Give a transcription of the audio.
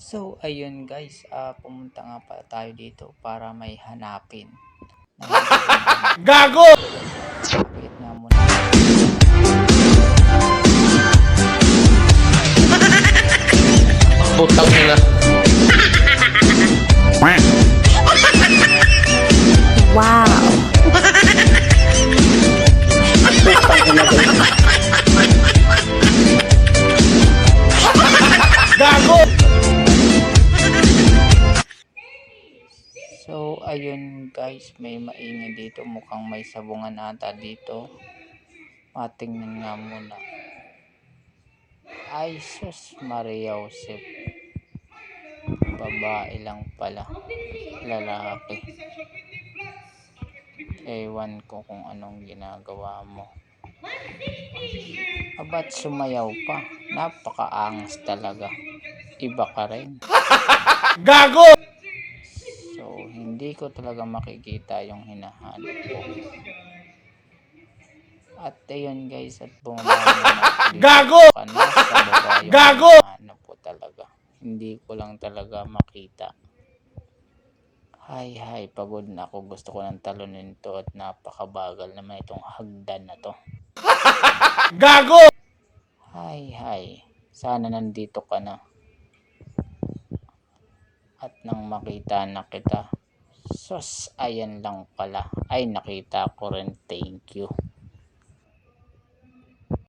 So, ayun guys, ah, pumunta nga pala tayo dito para may hanapin. Gago! Wait nga muna. Putang ina. Ayun guys, may maingay dito. Mukhang may sabungan ata dito. Patingnan nga muna. Ay, sus, Maria Josep. Babae lang pala. Lalaki. Ewan ko kung anong ginagawa mo. Abat sumayaw pa. Napakaangas talaga. Iba ka rin. Gago! Ko talaga makikita yung hinahanap ko. At ayun guys, at bumaba na ulit Gago! Gago! hinahanap ko talaga. Hindi ko lang talaga makita. Hay hay, pagod na ako. Gusto ko ng talunin to at napakabagal naman itong hagdan na to. Gago! Hay hay, sana nandito ka na. At nang makita na kita, sus, ayan lang pala. Ay, nakita ko rin. Thank you.